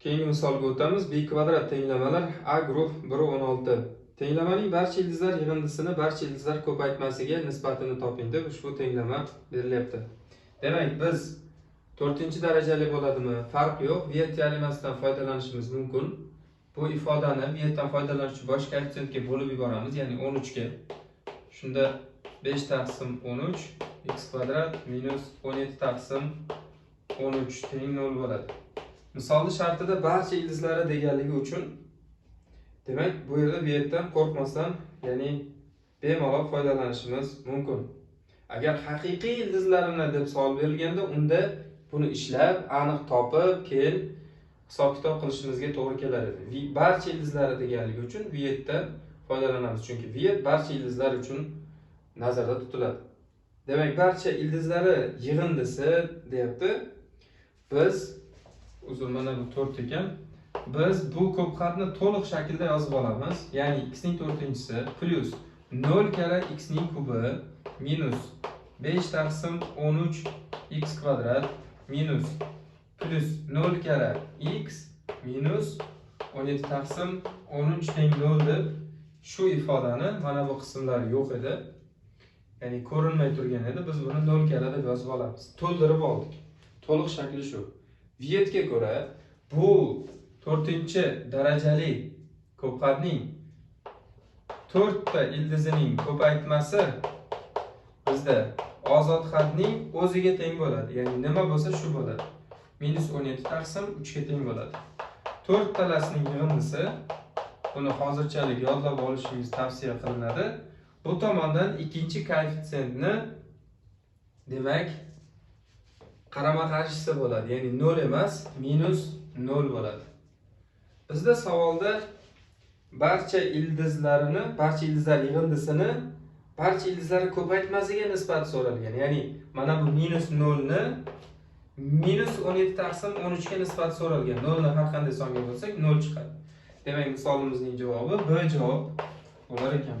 Keyingi misolga o'tamiz. B kvadrat tenglamalar A guruh 1 16. Tenglamaning barcha ildizlar yig'indisini barcha ildizlar ko'paytmasiga nisbatini toping deb ushbu tenglama berilyapti. Demak, biz 4-darajali bo'ladimi? Farq yo'q. Viet teoremasidan foydalanishimiz mumkin. Bu ifodani Vietdan foydalanish uchun bosh koeffitsiyentga bo'lib yuboramiz, ya'ni 13 ga. Shunda 5 taqsim 13 x kvadrat minus 17 taqsim 13 teng 0 bo'ladi. Misolni shartida barcha ildizlari deganligi uchun demak bu yerda Vietdan qo'rqmasdan, ya'ni bemalol foydalanishimiz mumkin. Agar haqiqiy ildizlarini deb savol berilganda, unda buni ishlab, aniq topib, keyin hisob-kitob qilishimizga to'g'ri kelar edi. Vi- Barcha ildizlari deganligi uchun Vietdan foydalanamiz, chunki Viet barcha ildizlar uchun nazarda tutiladi. Demak, barcha ildizlari yig'indisi deyapti. Biz uzun mana bu 4 ekan. Biz bu ko'p xatni to'liq shaklda yozib olamiz. Ya'ni x ning 4-inchisi plus 0 karra x ning kubi minus 5 taqsim 13 x kvadrat minus plus 0 karra x minus 17 taqsim 13 teng 0 deb bu qismlari yo'q edi. Ya'ni ko'rinmay turgan edi. Biz buni 0 karra deb yozib olamiz. To'ldirib oldik. To'liq shakli shu. Vietga ko'ra bu 4-darajali ko'pqatning 4 ta ildizining ko'paytmasi bizda ozod xatning o'ziga teng bo'ladi. Ya'ni nima bo'lsa shu bo'ladi. Minus 17 taqsim 3 ga teng bo'ladi. 4 talasining yig'indisi buni hozirchalik yodlab olishingiz tavsiya qilinadi. Bu tomondan ikkinchi koeffitsiyentni demak qarama qarshisi bo'ladi. Ya'ni 0 emas, minus 0 bo'ladi. Bizda savolda barcha ildizlarini, barcha ildizlar yig'indisini barcha ildizlarni ko'paytmasiga nisbat so'ralgan. Ya'ni mana bu minus 0 ni o'n 17 taqsim 13 ga nisbat so'ralgan. 0 ni har qanday songa bo'lsak 0 chiqadi. Demak, misolimizning javobi B javob bo'lar ekan.